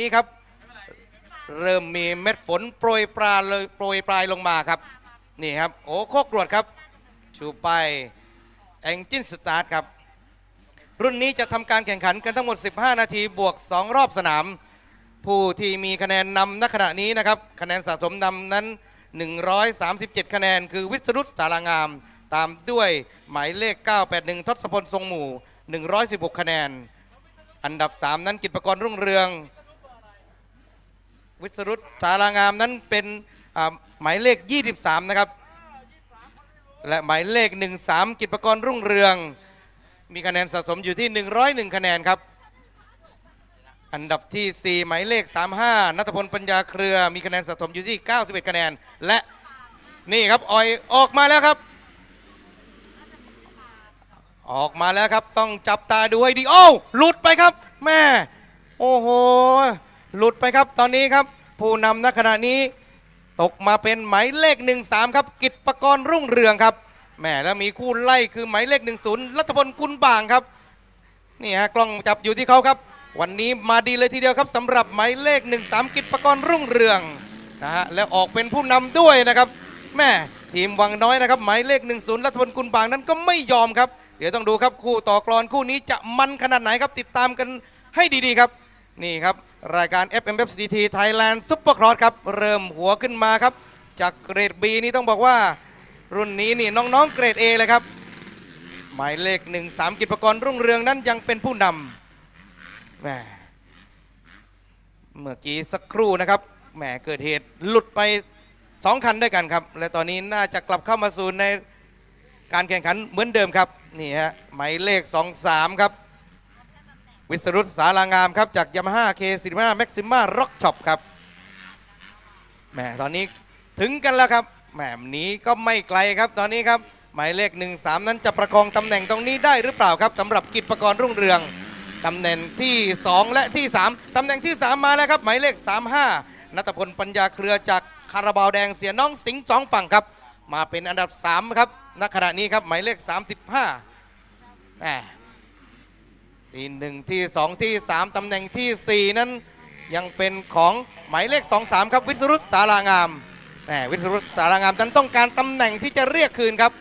นี้ครับ เริ่มมีเม็ดฝนโปรยปลายเลยโปรยปลายลงมาครับ นี่ครับ โอ้โคกรวดครับ ชูไปแองจินสตาร์ทครับ รุ่นนี้จะทำการแข่งขันกันทั้งหมด 15 นาทีบวก 2 รอบสนาม ผู้ที่มีคะแนนนำณขณะนี้นะครับ คะแนนสะสมนำนั้น 137 คะแนน คือวิศรุตสารางาม ตามด้วยหมายเลข 981 ทศพลทรงหมู่ 116 คะแนน อันดับ 3 นั้นกิจประกรรุ่งเรือง วิศรุตสารางามนั้นเป็นหมายเลข 23 นะครับ และหมายเลข 13 กิจประกรรุ่งเรือง มีคะแนนสะสมอยู่ที่ 101 คะแนนครับ อันดับที่ 4 หมายเลข 35นัทพลปัญญาเครือ มีคะแนนสะสมอยู่ที่ 91 คะแนน และนี่ครับออยออกมาแล้วครับ ออกมาแล้วครับ ต้องจับตาดูให้ดีโอ้หลุดไปครับ แม่ โอ้โห หลุดไปครับตอนนี้ครับ ผู้นำณขณะนี้ตกมาเป็นหมายเลข 13 ครับ กิจประกรณ์รุ่งเรืองครับแหมแล้วมีคู่ไล่คือหมายเลข 10 รัฐพลกุลบางครับนี่ฮะกล้องจับอยู่ที่เขาครับ วันนี้มาดีเลยทีเดียวครับสำหรับหมายเลข 13 กิจประกรณ์รุ่งเรืองนะฮะแล้วออกเป็นผู้นำด้วยนะครับแม่ทีมวังน้อยนะครับหมายเลข 10 รัฐพลกุลบางนั้นก็ไม่ยอมครับ เดี๋ยวต้องดูครับคู่ต่อกรอนคู่นี้จะมันขนาดไหนครับติดตามกันให้ดีๆครับ นี่ครับ รายการ FMFCT Thailand Super Cross ครับ เริ่มหัวขึ้นมาครับ จากเกรด B นี่ต้องบอกว่า รุ่นนี้นี่น้องๆเกรด A เลยครับ หมายเลข 13 กิจประกรณ์รุ่งเรืองนั้นยังเป็นผู้นำแหมเมื่อกี้สักครู่นะครับแหมเกิดเหตุหลุดไป 2 คันด้วยกันครับ และตอนนี้น่าจะกลับเข้ามาสู่ในการแข่งขันเหมือนเดิมครับ นี่ฮะหมายเลข 23 ครับ วิสรุตสารางามครับจากยามาฮ่าเคสิมาแม็กซิมาร็อกช็อปครับแหมตอนนี้ถึงกันแล้วครับแหมนี้ก็ไม่ไกลครับตอนนี้ครับหมายเลข 13 นั้นจะประคองตำแหน่งตรงนี้ได้หรือเปล่าครับสำหรับกิจประกรณ์รุ่งเรืองตำแหน่งที่ 2 และที่ 3ตำแหน่งที่ 3 มาแล้วครับ หมายเลข 35นัตพลปัญญาเครือจากคาราบาวแดงเสียน้องสิงห์สองฝั่งครับ มาเป็นอันดับ 3 ครับณขณะนี้ครับ หมายเลข 35แหม ที่หนึ่งที่สองที่สามตำแหน่งที่สี่นั้นยังเป็นของหมายเลขสองสามครับวิศรุตสารางามแหมวิศรุตสารางามนั้นต้องการตำแหน่งที่จะเรียกคืนครับ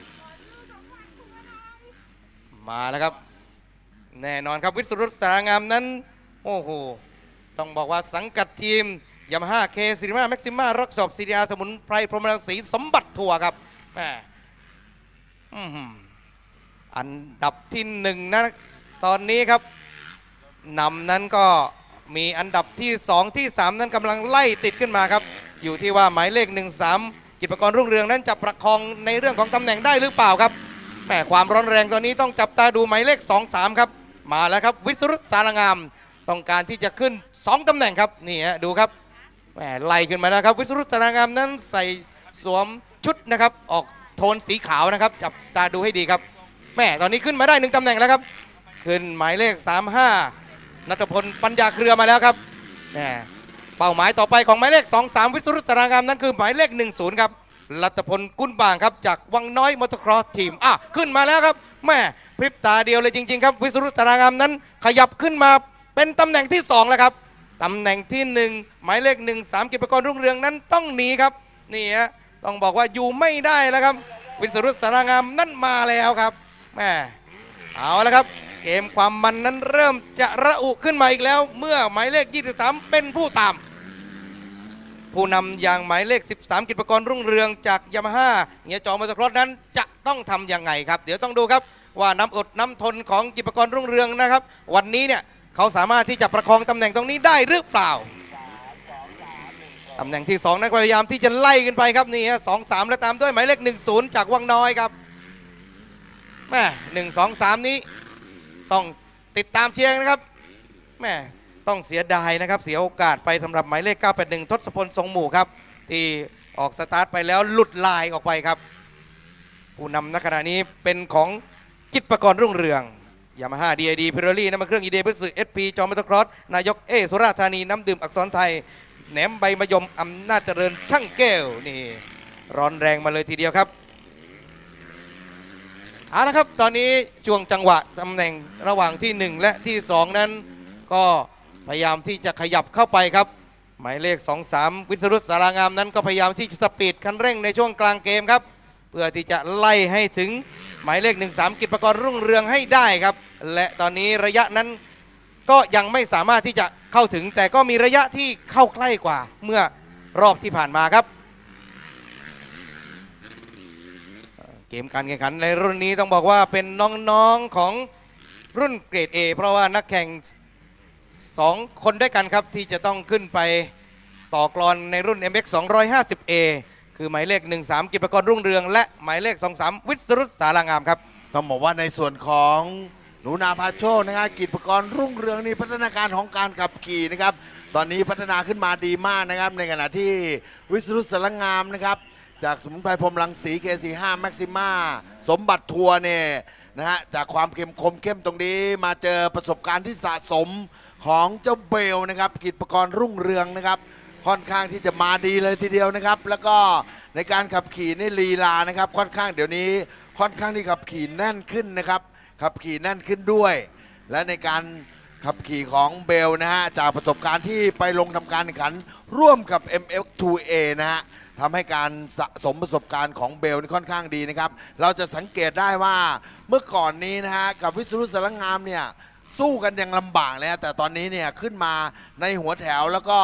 มาแล้วครับ แน่นอนครับวิศรุตสารางามนั้น โอ้โหต้องบอกว่าสังกัดทีมยามาฮ่าเคซิมาแม็กซิมารักสอบซีเรียสมุนไพรพรหมรังสีสมบัติทัวครับแหมอื้อหืออันดับที่หนึ่งนะ ตอนนี้ครับนำนั้นก็มีอันดับที่ 2 ที่ 3 นั้นกำลังไล่ติดขึ้นมาครับ อยู่ที่ว่าหมายเลข 13กิจประกรณ์รุ่งเรืองนั้นจะประคองในเรื่องของตำแหน่งได้หรือเปล่าครับแหมความร้อนแรงตอนนี้ต้องจับตาดูหมายเลข 2 3 ครับ มาแล้วครับวิศรุตตาลงาม ต้องการที่จะขึ้น 2ตำแหน่งครับนี่ฮะดูครับแหมไล่ขึ้นมาแล้วครับ วิศรุตตาลงามนั้นใส่สวมชุดนะครับ ออกโทนสีขาวนะครับ จับตาดูให้ดีครับแม่ตอนนี้ขึ้นมาได้หนึ่งตำแหน่งแล้วครับ ขึ้นหมายเลข 35 นัทพลปัญญาเครือมาแล้วครับแม่เป้าหมายต่อไปของหมายเลข 23 วิศรุตตารางามนั้นคือหมายเลข 10 ครับรัตพลกุลบางครับจากวังน้อยมอเตอร์ครอสทีมอะขึ้นมาแล้วครับแม่พริบตาเดียวเลยจริง ๆ ครับ วิศรุตตารางามนั้น ขยับขึ้นมาเป็นตำแหน่งที่ 2 แล้วครับตำแหน่งที่ 1 หมายเลข 13กิจกรรุ่งเรืองนั้นต้องหนีครับนี่ฮะต้องบอกว่าอยู่ไม่ได้แล้วครับ วิศรุตตารางามนั่นมาแล้วครับแม่เอาและครับ เกมความมันนั้นเริ่มจะระอุขึ้นมาอีกแล้ว เมื่อหมายเลข 23 เป็นผู้ตาม ผู้นำอย่างหมายเลข 13 กิจประกรณ์รุ่งเรืองจากยามาฮ่าเฮียจอมอเตอร์ครอสนั้นจะต้องทำยังไงครับ เดี๋ยวต้องดูครับว่าน้ำอดน้ำทนของกิจประกรณ์รุ่งเรืองนะครับ วันนี้เนี่ยเขาสามารถที่จะประคองตำแหน่งตรงนี้ได้หรือเปล่าตำแหน่งที่ 2 นั้นพยายามที่จะไล่ขึ้นไปครับนี่ฮะสองสามและตามด้วยหมายเลข 10 จากวังน้อยครับแม่หนึ่งสองสามนี้ ต้องติดตามเชียร์นะครับแม่ต้องเสียดายนะครับ เสียโอกาสไปสำหรับหมายเลข 981 ทศพลทรงหมู่ครับ ที่ออกสตาร์ทไปแล้วหลุดลายออกไปครับ ผู้นำณขณะนี้เป็นของกิจประกรณ์รุ่งเรืองยามาฮ่าดีไอดีพิรลี่น้ำมันเครื่องอีเดพิสึเอสพีจอมเตะครอส นายกเอสุราธานี น้ำดื่มอักษรไทย แหนมใบมะยมอำนาจเจริญช่างแก้วนี่ ร้อนแรงมาเลยทีเดียวครับ เอาละครับ ตอนนี้ช่วงจังหวะตำแหน่งระหว่างที่ 1 และที่ 2 นั้น ก็พยายามที่จะขยับเข้าไปครับ หมายเลข 23 วิศรุตสารางามนั้นก็พยายามที่จะสปีดคันเร่งในช่วงกลางเกมครับ เพื่อที่จะไล่ให้ถึงหมายเลข 13 กิจประกรณ์รุ่งเรืองให้ได้ครับ และตอนนี้ระยะนั้นก็ยังไม่สามารถที่จะเข้าถึง แต่ก็มีระยะที่เข้าใกล้กว่าเมื่อรอบที่ผ่านมาครับ เกมการแข่งขันในรุ่นนี้ต้องบอกว่าเป็นน้องๆของรุ่นเกรด A เพราะว่านักแข่ง 2 คนด้วยกันครับที่จะต้องขึ้นไปต่อกรอนในรุ่น MX 250A คือหมายเลข 13 กิจประกรรุ่งเรือง และหมายเลข 23 วิศรุตสารางามครับ ต้องบอกว่าในส่วนของหนูนาพาโชคนะครับกิจประกรณ์รุ่งเรืองนี่พัฒนาการของการขับขี่นะครับ ตอนนี้พัฒนาขึ้นมาดีมากนะครับ ในขณะที่วิศรุตสารงามนะครับ จากสมุนไพรพรมรังสีเกสีห้าแม็กซิมาสมบัติทัวร์เนี่ยนะฮะจากความเข้มคมเข้มตรงนี้มาเจอประสบการณ์ที่สะสมของเจ้าเบลนะครับกิจประกรณ์รุ่งเรืองนะครับค่อนข้างที่จะมาดีเลยทีเดียวนะครับ แล้วก็ในการขับขี่นี่ลีลานะครับ ค่อนข้างเดี๋ยวนี้ค่อนข้างที่ขับขี่แน่นขึ้นนะครับ ขับขี่แน่นขึ้นด้วย และในการขับขี่ของเบลนะฮะจากประสบการณ์ที่ไปลงทำการแข่งขันร่วมกับ MX2A นะฮะ ทำให้การสะสมประสบการณ์ของเบลนี่ค่อนข้างดีนะครับ เราจะสังเกตได้ว่าเมื่อก่อนนี้นะฮะกับวิศรุตสารงามเนี่ยสู้กันยังลำบากเลยฮะแต่ตอนนี้เนี่ยขึ้นมาในหัวแถวแล้วก็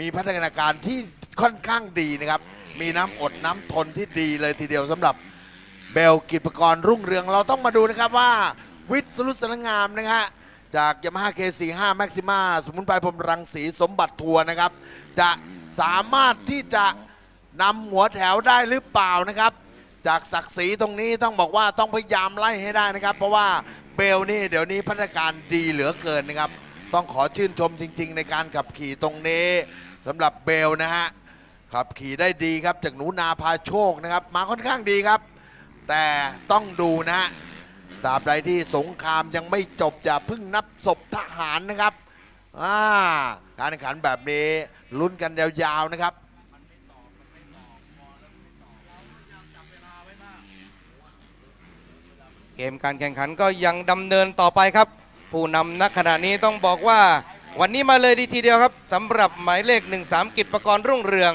มีพัฒนาการที่ค่อนข้างดีนะครับ มีน้ำอดน้ำทนที่ดีเลยทีเดียวสำหรับเบลกิจประกรณ์รุ่งเรืองเราต้องมาดูนะครับว่า วิทย์สรุตสรงามนะฮะจากยามาฮ่าเคสี่ห้าแม็กซิมาสมุนไพรพรมรังสีสมบัติทัวร์นะครับ จะสามารถที่จะ นำหัวแถวได้หรือเปล่านะครับ จากศักดิ์ศรีตรงนี้ต้องบอกว่าต้องพยายามไล่ให้ได้นะครับ เพราะว่าเบลนี่เดี๋ยวนี้พัฒนาการดีเหลือเกินนะครับ ต้องขอชื่นชมจริง ๆ ในการขับขี่ตรงนี้สำหรับเบลนะฮะขับขี่ได้ดีครับจากหนูนาพาโชคนะครับ มาค่อนข้างดีครับ แต่ต้องดูนะฮะตราบใดที่สงครามยังไม่จบจะเพิ่งนับศพทหารนะครับอ่าการแข่งขันแบบนี้ลุ้นกันยาวๆนะครับ เกมการแข่งขันก็ยังดำเนินต่อไปครับ ผู้นำนักขณะนี้ต้องบอกว่า วันนี้มาเลยดีทีเดียวครับสำหรับหมายเลข 13 กิจประกรณ์รุ่งเรือง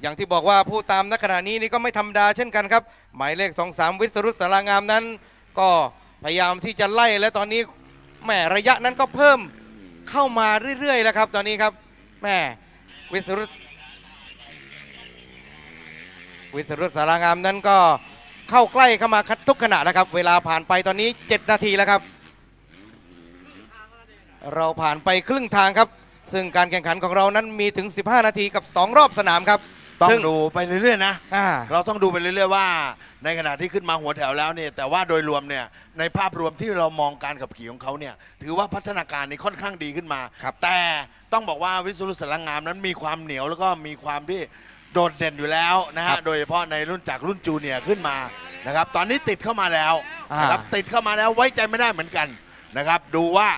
อย่างที่บอกว่าผู้ตามนักขณะนี้นี่ก็ไม่ธรรมดาเช่นกันครับ หมายเลข 23 วิศรุตสารางามนั้น ก็พยายามที่จะไล่และตอนนี้แหมระยะนั้นก็เพิ่มเข้ามาเรื่อยๆแล้วครับ ตอนนี้ครับแหมวิศรุตวิศรุตสารางามนั้นก็ เข้าใกล้เข้ามาทุกขณะแล้วครับ เวลาผ่านไปตอนนี้ 7 นาทีแล้วครับ เราผ่านไปครึ่งทางครับ ซึ่งการแข่งขันของเรานั้นมีถึง 15 นาทีกับ 2 รอบสนามครับ ต้อซึ่งดูไปเรื่อยๆนะ อ่า เราต้องดูไปเรื่อย ๆ ว่า ในขณะที่ขึ้นมาหัวแถวแล้วเนี่ยแต่ว่าโดยรวมเนี่ยในภาพรวมที่เรามองการขับขี่ของเขาเนี่ยถือว่าพัฒนาการนี้ค่อนข้างดีขึ้นมา ครับ แต่ต้องบอกว่าวิศรุตสารงามนั้นมีความเหนียวแล้วก็มีความที่ โดดเด่นอยู่แล้วนะฮะโดยเฉพาะในรุ่นจากรุ่นจูเนียร์ขึ้นมานะครับตอนนี้ติดเข้ามาแล้วนะครับติดเข้ามาแล้วไว้ใจไม่ได้เหมือนกันนะครับ ดูว่า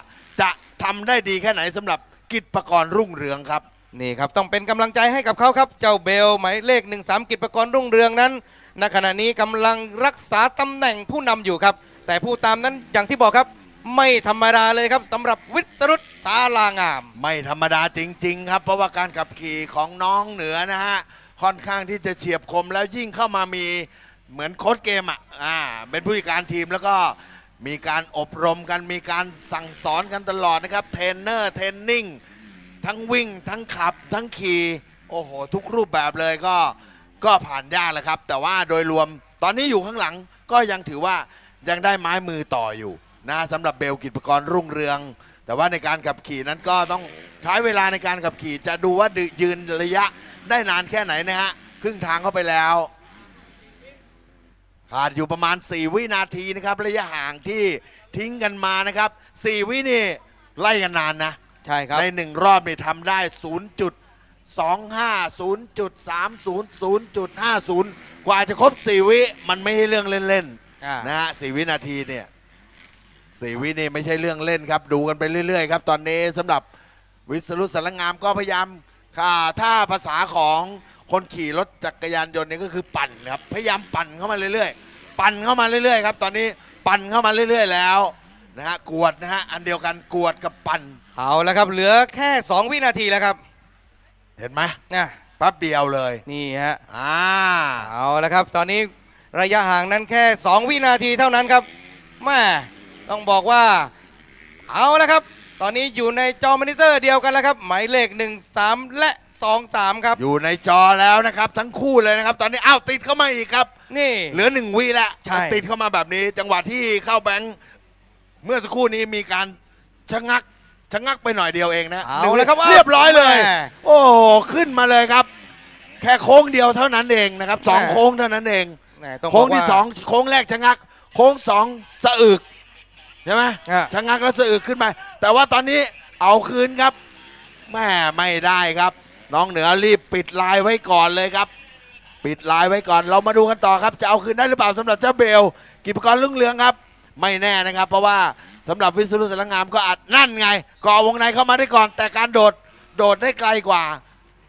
จะทำได้ดีแค่ไหนสำหรับกิจประกรณ์รุ่งเรืองครับ นี่ครับต้องเป็นกำลังใจให้กับเขาครับ เจ้าเบลหมายเลข 13 กิจประกรณ์รุ่งเรืองนั้นณขณะนี้กำลังรักษาตำแหน่งผู้นำอยู่ครับ แต่ผู้ตามนั้นอย่างที่บอกครับ ไม่ธรรมดาเลยครับสำหรับวิศรุตสารางาม ไม่ธรรมดาจริง ๆ ครับ เพราะว่าการขับขี่ของน้องเหนือนะฮะ ค่อนข้างที่จะเฉียบคมแล้วยิ่งเข้ามามีเหมือนโค้ชเกมอะอ่าเป็นผู้จัดการทีมแล้วก็มีการอบรมกันมีการสั่งสอนกันตลอดนะครับเทรนเนอร์เทรนนิ่งทั้งวิ่ง ทั้งขับ ทั้งขี่โอ้โห ทุกรูปแบบเลยก็ก็ผ่านยากแหละครับ แต่ว่าโดยรวมตอนนี้อยู่ข้างหลังก็ยังถือว่ายังได้ไม้มือต่ออยู่นะสำหรับเบลกิจประกรณ์รุ่งเรือง แต่ว่าในการขับขี่นั้นก็ต้องใช้เวลาในการขับขี่จะดูว่ายืนระยะ ได้นานแค่ไหนนะฮะ ครึ่งทางเข้าไปแล้ว ขาดอยู่ประมาณ 4 วินาทีนะครับ ระยะห่างที่ทิ้งกันมานะครับ 4 วินี่ไล่กันนานนะ ใช่ครับ ในหนึ่งรอบนี่ทำได้ 0.25 0.30 0.50 กว่าจะครบ 4 วิมันไม่ใช่เรื่องเล่นอ่าๆนะฮะ4วินาทีเนี่ย4วินี่ไม่ใช่เรื่องเล่นครับ ดูกันไปเรื่อยๆครับ ตอนนี้สำหรับวิศรุตสารงามก็พยายาม ค่ะถ้าภาษาของคนขี่รถจักรยานยนต์เนี่ยก็คือปั่นครับ พยายามปั่นเข้ามาเรื่อยๆ ปั่นเข้ามาเรื่อยๆครับ ตอนนี้ปั่นเข้ามาเรื่อยๆ แล้วนะฮะ กวดนะฮะ อันเดียวกันกวดกับปั่น เอาแล้วครับ เหลือแค่ 2 วินาทีแล้วครับ เห็นไหมนะแป๊บเดียวเลย นี่ฮะ อ่า เอาแล้วครับ ตอนนี้ระยะห่างนั้นแค่ 2 วินาทีเท่านั้นครับแม่ต้องบอกว่า เอาแล้วครับ ตอนนี้อยู่ในจอมอนิเตอร์เดียวกันแล้วครับ หมายเลข 1 3 และ 2 3 ครับ อยู่ในจอแล้วนะครับ ทั้งคู่เลยนะครับ ตอนนี้อ้าวติดเข้ามาอีกครับ นี่ เหลือหนึ่งวิแล้วใช่ ติดเข้ามาแบบนี้ จังหวะที่เข้าแบงค์เมื่อสักครู่นี้มีการชะงักชะงักไปหน่อยเดียวเองนะเอาแล้วครับเรียบร้อยเลย แม่โอ้โหขึ้นมาเลยครับ แค่โค้งเดียวเท่านั้นเองนะครับสองแม่ โค้งเท่านั้นเองแม่ต้องบโค้องกที่ว่า สองโค้งแรกชะงัก โค้งสองสะอึก ใช่ไหมอะ ชะงักแล้วสะอึกขึ้นไป แต่ว่าตอนนี้เอาคืนครับแม่ไม่ได้ครับ น้องเหนือรีบปิดลายไว้ก่อนเลยครับ ปิดลายไว้ก่อนเรามาดูกันต่อครับ จะเอาคืนได้หรือเปล่าสำหรับเจ้าเบล กิจกรรุ่งเรืองครับ ไม่แน่นะครับ เพราะว่าสำหรับวิศรุสารงามก็อัดนั่นไงก่อวงในเข้ามาได้ก่อน แต่การโดดโดดได้ไกลกว่า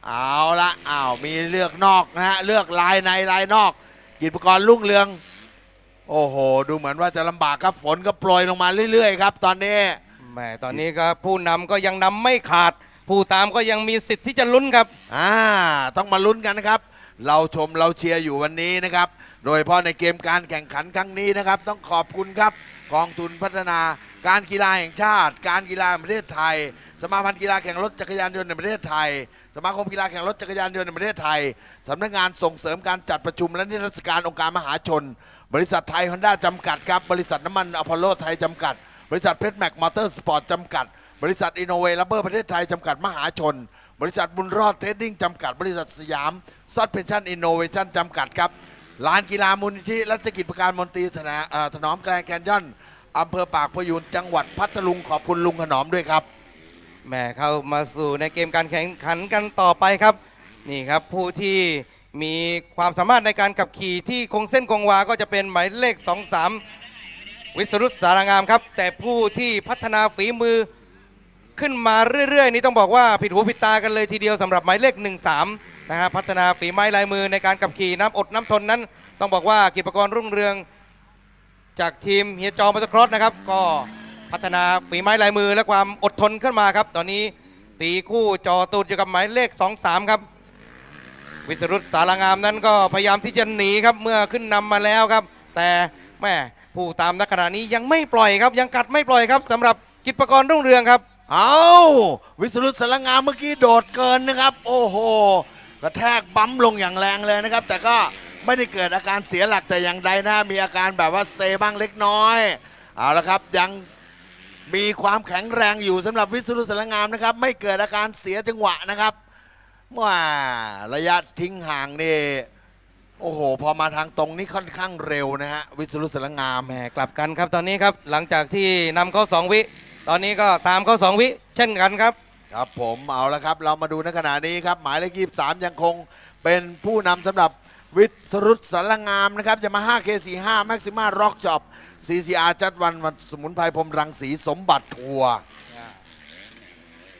เอาละอ้าวมีเลือกนอกนะฮะเลือกลายในลายนอก กิจกรรุ่งเรือง โอ้โห ดูเหมือนว่าจะลำบากครับฝนก็โปรยลงมาเรื่อยๆครับ ตอนนี้ แหม่ตอนนี้ก็ผู้นำก็ยังนำไม่ขาด ผู้ตามก็ยังมีสิทธิ์ที่จะลุ้นครับ อ่า ต้องมาลุ้นกันนะครับ เราชมเราเชียร์อยู่วันนี้นะครับ โดยเฉพาะในเกมการแข่งขันครั้งนี้นะครับ ต้องขอบคุณครับกองทุนพัฒนาการกีฬาแห่งชาติ การกีฬาแห่งประเทศไทย สมาพันธ์กีฬาแข่งรถจักรยานยนต์ในประเทศไทย สมาคมกีฬาแข่งรถจักรยานยนต์ในประเทศไทยสำนักงานส่งเสริมการจัดประชุมและนิทรรศการองค์การมหาชน บริษัทไทยฮอนด้าจำกัดครับ บริษัทน้ำมันอพอลโลไทยจำกัด บริษัทเพชรแม็กมอเตอร์สปอร์ตจำกัด บริษัทอินโนเวลัเบอร์ประเทศไทยจำกัดมหาชน บริษัทบุญรอดเทรดดิ้งจำกัด บริษัทสยามซัดเพนชั่นอินโนเวชั่นจำกัดครับลานกีฬามูลนิธิรัชกิจประการมนตรีถนาเอ่อถนอมแกลงแคนยอนอำเภอปากพยูนจังหวัดพัทลุงขอบคุณลุงถนอมด้วยครับแหม่เข้ามาสู่ในเกมการแข่งขันกันต่อไปครับ นี่ครับผู้ที่ มีความสามารถในการขับขี่ที่คงเส้นคงวาก็จะเป็นหมายเลข 23 วิสรุตสารางามครับ แต่ผู้ที่พัฒนาฝีมือขึ้นมาเรื่อยๆ นี้ต้องบอกว่าผิดหูผิดตากันเลยทีเดียวสำหรับหมายเลข 13 นะฮะพัฒนาฝีไม้ลายมือในการขับขี่น้ำอดน้ำทนนั้น ต้องบอกว่ากิจกรรุ่งเรือง จากทีมเฮียจอมอเตอร์ครอสนะครับ ก็พัฒนาฝีไม้ลายมือและความอดทนขึ้นมาครับ ตอนนี้ตีคู่จอตูดอยู่กับหมายเลข 2-3 ครับ วิสรุตสารางามนั้นก็พยายามที่จะหนีครับเมื่อขึ้นนำมาแล้วครับ แต่แม่ผู้ตามนักขณะนี้ยังไม่ปล่อยครับ ยังกัดไม่ปล่อยครับสำหรับกิจประกรรุ่งเรืองครับ เอาวิสรุตสารงามเมื่อกี้โดดเกินนะครับ โอ้โหกระแทกบั๊มลงอย่างแรงเลยนะครับ แต่ก็ไม่ได้เกิดอาการเสียหลักแต่อย่างใดนะ มีอาการแบบว่าเซบ้างเล็กน้อยเอาละครับยังมีความแข็งแรงอยู่สำหรับวิสรุตสารงามนะครับ ไม่เกิดอาการเสียจังหวะนะครับ ว่าระยะทิ้งห่างนี่ โอ้โห พอมาทางตรงนี้ค่อนข้างเร็วนะฮะ วิสรุตสารงาม แหม่กลับกันครับตอนนี้ครับหลังจากที่นำเข้าสองวิ ตอนนี้ก็ตามเข้าสองวิ เช่นกันครับ ครับผมเอาละครับ เรามาดูในขณะนี้ครับ หมายเลขยี่สามยังคงเป็นผู้นำสำหรับวิสรุตสารงามนะครับจะมา 5 K45 แม็กซิมาร็อกจ็อบ CCR จัดวันวันสมุนไพรพรมรังสีสมบัติทัวร์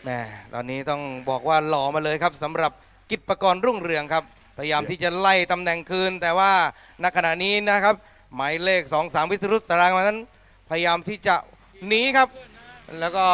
แหม่ตอนนี้ต้องบอกว่าหล่อมาเลยครับสำหรับกิจประกรณ์รุ่งเรืองครับ พยายามที่จะไล่ตำแหน่งคืน แต่ว่าณขณะนี้นะครับ หมายเลข 2 3 วิสรุตสารางามนั้น พยายามที่จะหนีครับ แล้วก็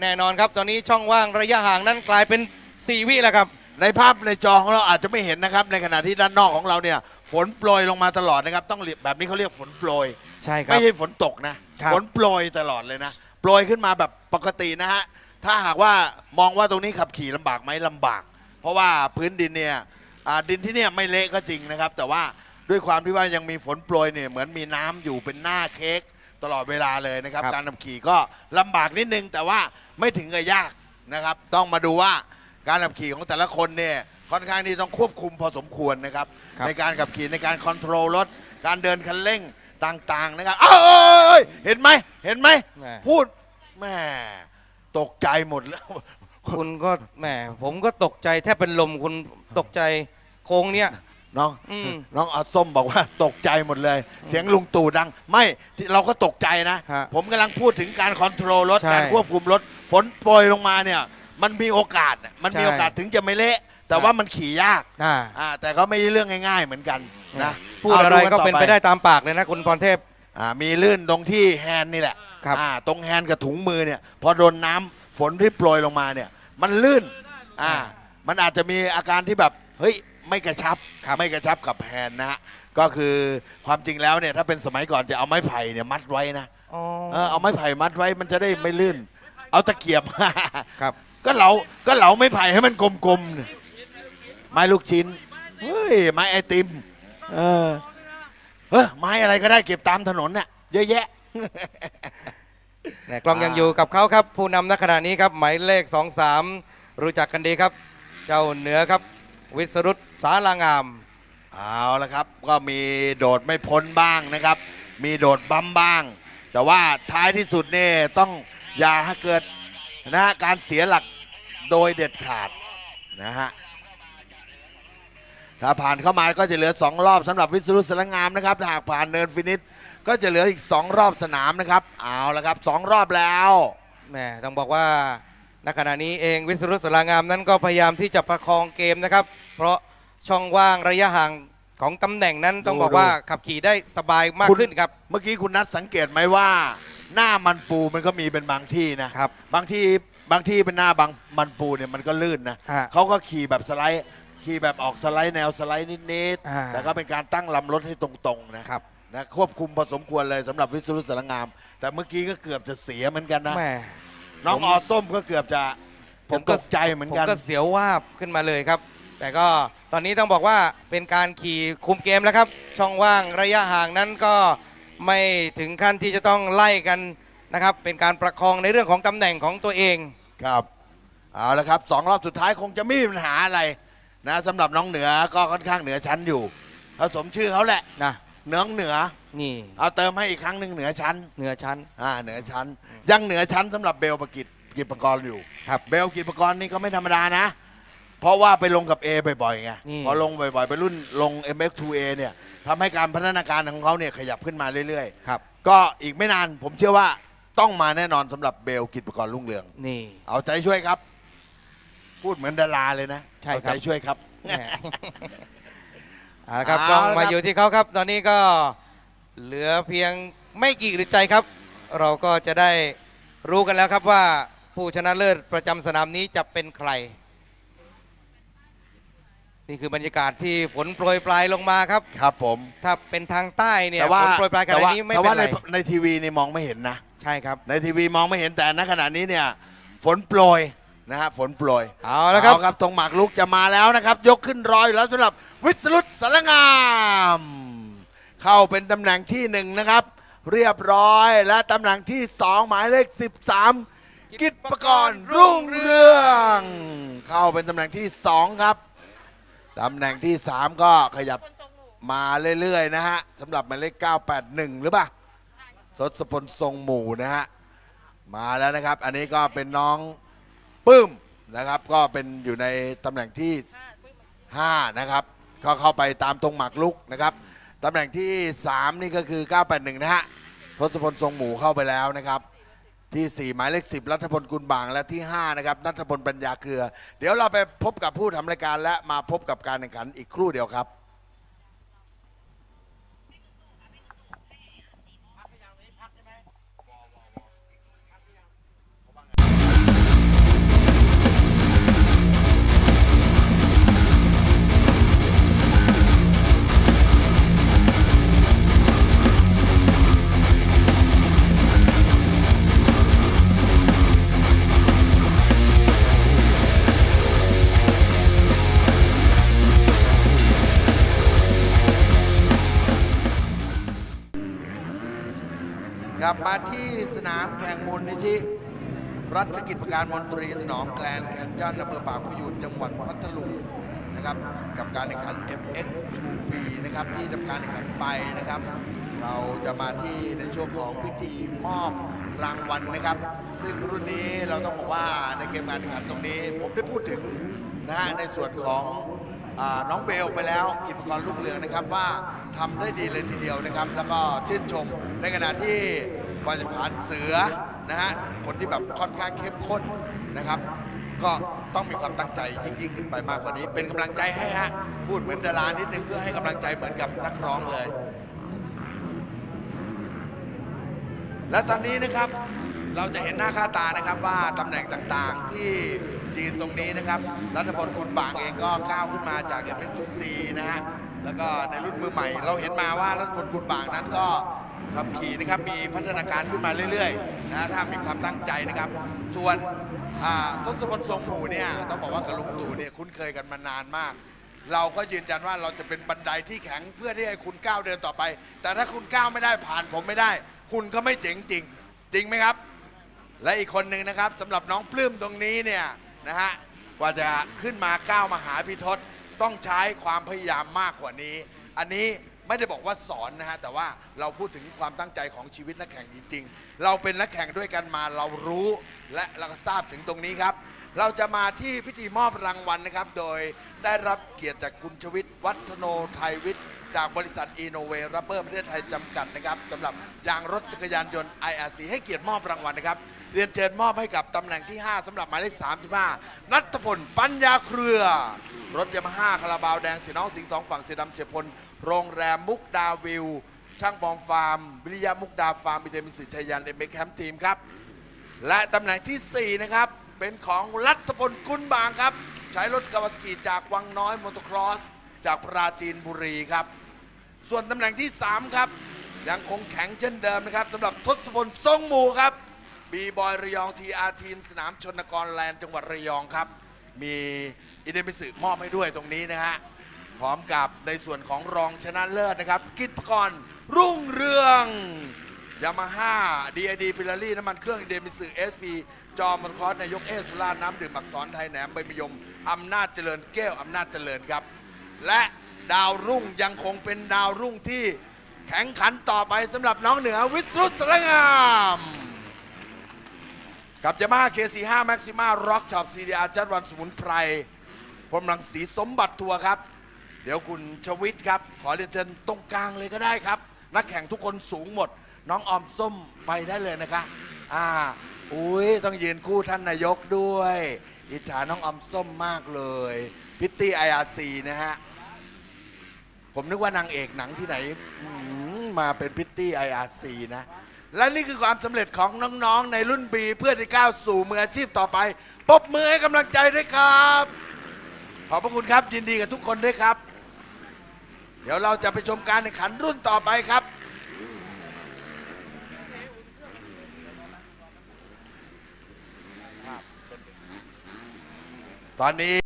แน่นอนครับ ตอนนี้ช่องว่างระยะห่างนั้นกลายเป็น 4 วิแล้วครับ ในภาพในจอของเราอาจจะไม่เห็นนะครับ ในขณะที่ด้านนอกของเราเนี่ย ฝนโปรยลงมาตลอดนะครับ ต้องเรียกแบบนี้เขาเรียกฝนโปรย ใช่ครับ ไม่ใช่ฝนตกนะ ครับ ฝนโปรยตลอดเลยนะ โปรยขึ้นมาแบบปกตินะฮะ ถ้าหากว่ามองว่าตรงนี้ขับขี่ลำบากไหมลำบาก เพราะว่าพื้นดินเนี่ยอ่าดินที่เนี่ยไม่เละก็จริงนะครับ แต่ว่าด้วยความที่ว่ายังมีฝนโปรยเนี่ยเหมือนมีน้ำอยู่เป็นหน้าเค้กตลอดเวลาเลยนะครับ ครับ การขับขี่ก็ลำบากนิดนึง แต่ว่าไม่ถึงกับยากนะครับ ต้องมาดูว่าการขับขี่ของแต่ละคนเนี่ยค่อนข้างที่ต้องควบคุมพอสมควรนะครับ ครับ ในการขับขี่ในการคอนโทรลรถ การเดินคันเร่งต่างๆนะครับเอ้ยเห็นไหมเห็นไหม แหม่ พูดแม่ ตกใจหมดแล้ว คุณก็แหมผมก็ตกใจแทบเป็นลมคุณตกใจโค้งเนี้ยน้องอืมน้องอาส้มบอกว่าตกใจหมดเลย เสียงลุงตู่ดัง ไม่ที่เราก็ตกใจนะ ฮะผมกำลังพูดถึงการคอนโทรลรถ ใช่การควบคุมรถ ฝนโปรยลงมาเนี่ย มันมีโอกาส มันมีใช่โอกาสถึงจะไม่เละ แต่ฮะ ว่ามันขี่ยากอ่าอ่าแต่ก็ไม่ใช่เรื่องง่าย ๆ เหมือนกันนะพูดอะไรเาก็ต่เป็นไปได้ตามปากเลยนะคุณพรเทพ อ่ามีลื่นตรงที่แฮนด์นี่แหละครับอ่าตรงแฮนด์กับถุงมือเนี่ยพอโดนน้ำฝนที่โปรยลงมาเนี่ย มันลื่นอ่ามันอาจจะมีอาการที่แบบเฮ้ยไม่กระชับไม่กระชับกับแฮนด์นะฮะก็คือความจริงแล้วเนี่ยถ้าเป็นสมัยก่อนจะเอาไม้ไผ่เนี่ยมัดไว้นะอ๋อเออเอาไม้ไผ่มัดไว้มันจะได้ไม่ลื่น เอาตะเกียบ ครับ ก็เหลาก็เหลาไม้ไผ่ให้มันกลมๆเนี่ยไม้ลูกชิ้นเฮ้ยไม้ไอติมเออ เฮ้ยไม้อะไรก็ได้เก็บตามถนนน่ะเยอะแยะ เนี่ยกล้องยังอยู่กับเขาครับ ผู้นำณขณะนี้ครับหมายเลข 23 รู้จักกันดีครับ เจ้าเหนือครับ วิสรุตสารางาม เอาละครับ ก็มีโดดไม่พ้นบ้างนะครับ มีโดดบัมบ้าง แต่ว่าท้ายที่สุดเนี่ยต้องอย่าให้เกิดนะฮะการเสียหลักโดยเด็ดขาดนะฮะ ถ้าผ่านเข้ามาก็จะเหลือ 2 รอบสำหรับวิศรุตสลังงามนะครับถ้าหากผ่านเนินฟินิชก็จะเหลืออีก 2 รอบสนามนะครับเอาละครับ 2 รอบแล้วแหมต้องบอกว่าณขณะนี้เองวิสรุตสารางามนั้นก็พยายามที่จะประคองเกมนะครับ เพราะช่องว่างระยะห่างของตำแหน่งนั้นต้องดูบอกว่าดูขับขี่ได้สบายมากคุณขึ้นครับ เมื่อกี้คุณนัทสังเกตไหมว่า หน้ามันปูมันก็มีเป็นบางที่นะครับ บางที่บางที่เป็นหน้าบางมันปูเนี่ยมันก็ลื่นนะฮะเขาก็ขี่แบบสไลด์ ขี่แบบออกสไลด์แนวสไลด์นิดอ่า ๆแต่ก็เป็นการตั้งลำรถให้ตรงๆนะครับนะควบคุมพอสมควรเลยสำหรับวิศรุตสลังงาม แต่เมื่อกี้ก็เกือบจะเสียเหมือนกันนะ แหมน้องผมออส้มก็เกือบจะผมก็ตกใจเหมือนกันผมก็เสียววาบขึ้นมาเลยครับ แต่ก็ตอนนี้ต้องบอกว่าเป็นการขี่คุมเกมแล้วครับ ช่องว่างระยะห่างนั้นก็ไม่ถึงขั้นที่จะต้องไล่กันนะครับ เป็นการประคองในเรื่องของตำแหน่งของตัวเอง ครับเอาละครับสองรอบสุดท้ายคงจะไม่มีปัญหาอะไร นะสำหรับน้องเหนือก็ค่อนข้างเหนือชั้นอยู่ผสมชื่อเขาแหละนะน้องเหนือ นี่ เอาเติมให้อีกครั้งหนึ่งเหนือชั้นเหนือชั้น อ่าเหนือชั้น ยังเหนือชั้นสำหรับเบลประกิจกิจประกรณ์อยู่ครับ เบลกิจประกรณ์นี่ก็ไม่ธรรมดานะ เพราะว่าไปลงกับ A บ่อยๆไงนี่ พอลงบ่อยๆ ไปรุ่นลง MX2A เนี่ยทำให้การพัฒนาการของเขาเนี่ยขยับขึ้นมาเรื่อยครับ ๆ ก็อีกไม่นานผมเชื่อว่าต้องมาแน่นอนสำหรับเบลกิจประกรณ์รุ่งเรือง นี่ เอาใจช่วยครับ พูดเหมือนดาราเลยนะใช่ครับ เอาใจช่วยครับ แหมเอาละครับเอากล้องละครับ มาอยู่ที่เขาครับ ตอนนี้ก็เหลือเพียงไม่กี่อึดใจครับ เราก็จะได้รู้กันแล้วครับว่าผู้ชนะเลิศประจำสนามนี้จะเป็นใคร นี่คือบรรยากาศที่ฝนโปรยปลายลงมาครับ ครับ ผมถ้าเป็นทางใต้เนี่ยแต่ว่าฝนโปรยปลายขแต่นาดว่านี้ไม่แต่เป็ว่านในไรในทีวีนี่มองไม่เห็นนะ ใช่ครับ ในทีวีมองไม่เห็นแต่ณขณะนี้เนี่ย ฝนโปรย นะฮะฝนโปรยเอาละครับ ครับตรงหมากลุกจะมาแล้วนะครับ ยกขึ้นรอยอยู่แล้วสำหรับวิศรุตสารงาม เข้าเป็นตำแหน่งที่หนึ่งนะครับ เรียบร้อยและตำแหน่งที่สองหมายเลข 13 กิจประกรณ์รุ่งเรือง เข้าเป็นตำแหน่งที่สองครับตำแหน่งที่สามก็ขยับมาเรื่อยๆนะฮะสำหรับหมายเลข 981 หรือเปล่าทศพลทรงหมู่นะฮะมาแล้วนะครับ อันนี้ก็เป็นน้อง ปื้มนะครับ ก็เป็นอยู่ในตำแหน่งที่ 5 นะครับ ก็เข้าไปตามตรงหมากลุกนะครับตำแหน่งที่ 3 นี่ก็คือ 981 นะฮะทศพลทรงหมูเข้าไปแล้วนะครับ ที่ 4 หมายเลข 10 รัฐพลกุลบางและที่ 5 นะครับนัทพลปัญญาเกลือ เดี๋ยวเราไปพบกับผู้ทำรายการและมาพบกับการแข่งขันอีกครู่เดียวครับ รัชกิจประการมนตรีถนอมแกลนแคนยอนอำเภอปากพยูนจังหวัดพัทลุงนะครับกับการแข่งขัน MX2B นะครับที่ทำการแข่งขันไปนะครับ เราจะมาที่ในช่วงของพิธีมอบรางวัลนะครับ ซึ่งรุ่นนี้เราต้องบอกว่าในเกมการแข่งขันตรงนี้ ผมได้พูดถึงนะฮะในส่วนของอน้องเบลไปแล้วกิจกรรุ่งเรืองนะครับว่าทำได้ดีเลยทีเดียวนะครับ แล้วก็ชื่นชมในขณะที่ว่าจผ่านเสือ นะฮะคนที่แบบค่อนข้างเข้มข้นนะครับ ก็ต้องมีความตั้งใจยิ่งยิ่งขึ้นไปมากกว่านี้ เป็นกำลังใจให้ฮะพูดเหมือนดารานิดนึงเพื่อให้กำลังใจเหมือนกับนักร้องเลย และตอนนี้นะครับเราจะเห็นหน้าค่าตานะครับว่าตำแหน่งต่างๆที่ยืนตรงนี้นะครับ รัฐพลคุณบางเองก็ก้าวขึ้นมาจากเอ็มเอสซีนะฮะแล้วก็ในรุ่นมือใหม่ เราเห็นมาว่ารัฐพลคุณบางนั้นก็ ขับขี่นะครับมีพัฒนาการขึ้นมาเรื่อยๆนะถ้ามีความตั้งใจนะครับ ส่วนทศพลทรงหมู่เนี่ยต้องบอกว่ากับลุงตู่เนี่ยคุ้นเคยกันมานานมาก เราก็ยืนยันว่าเราจะเป็นบันไดที่แข็งเพื่อที่ให้คุณก้าวเดินต่อไป แต่ถ้าคุณก้าวไม่ได้ผ่านผมไม่ได้ คุณก็ไม่เจ๋งจริง จริงไหมครับ และอีกคนหนึ่งนะครับสำหรับน้องปลื้มตรงนี้เนี่ยนะฮะกว่าจะขึ้นมาก้าวมาหาพิทศต้องใช้ความพยายามมากกว่านี้ อันนี้ ไม่ได้บอกว่าสอนนะฮะแต่ว่าเราพูดถึงความตั้งใจของชีวิตนักแข่งจริงๆ เราเป็นนักแข่งด้วยกันมาเรารู้และเราก็ทราบถึงตรงนี้ครับ เราจะมาที่พิธีมอบรางวัลนะครับ โดยได้รับเกียรติจากคุณชวิตวัฒโนไทยวิทย์จากบริษัทอีโนเวรับเบอร์ประเทศไทยจำกัดนะครับสำหรับยางรถจักรยานยนต์ IRC ให้เกียรติมอบรางวัลนะครับ เรียนเชิญมอบให้กับตำแหน่งที่ 5สำหรับหมายเลข35 นัทพลปัญญาเครือ รถยามาฮ่าคาราบาวแดงสีน้องสิงสองฝั่งสีดำเฉียบพล โรงแรมมุกดาวิว ช่างบอมฟาร์ม วิริยะมุกดาฟาร์มบิเดมิสิชัยยันเอ็มเบแคมทีมครับ และตำแหน่งทีสี่ 4 นะครับ เป็นของรัฐพลกุลบางครับ ใช้รถกาวาสกิจากวังน้อยมอเตอร์ครอส จากปราจีนบุรีครับ ส่วนตำแหน่งที่ 3 ครับยังคงแข็งเช่นเดิมนะครับสำหรับทศพลทรงหมูครับ บีบอยระยองทีอาร์ทีมสนามชนกรแลนด์จังหวัดระยองครับ มีอิเดมิสึมอบให้ด้วยตรงนี้นะฮะ พร้อมกับในส่วนของรองชนะเลิศนะครับ กิตปกรรุ่งเรืองยามาฮ่าดีไอดีพิลารี่น้ำมันเครื่องอิเดมิสึเอสพีจอมอนคอสนายกเอสลาน้ำดื่มอักษรไทยแหนมใบมยมอำนาจเจริญแก้วอำนาจเจริญครับ และดาวรุ่งยังคงเป็นดาวรุ่งที่แข่งขันต่อไปสำหรับน้องเหนือวิสรุตสรงาม กับยามาฮ่า K45 Maxima Rock Shop CDR จัดวันสมุนไพรพรมรังสีสมบัติทัวร์ครับ เดี๋ยวคุณชวิตครับ ขอเรียนเชิญตรงกลางเลยก็ได้ครับ นักแข่งทุกคนสูงหมด น้องออมส้มไปได้เลยนะคะ อ่า อุ้ยต้องยืนคู่ท่านนายกด้วย อิจฉาน้องออมส้มมากเลย พิตตี้ไออาร์ซีนะฮะ ผมนึกว่านางเอกหนังที่ไหนมมาเป็นพิตตี้ไออาร์ซีนะ และนี่คือความสำเร็จของน้องๆ ในรุ่นบีเพื่อที่ก้าวสู่มืออาชีพต่อไปปรบมือให้กำลังใจด้วยครับ ขอบพระคุณครับยินดีกับทุกคนด้วยครับ เดี๋ยวเราจะไปชมการแข่งขันรุ่นต่อไปครับ ตอนนี้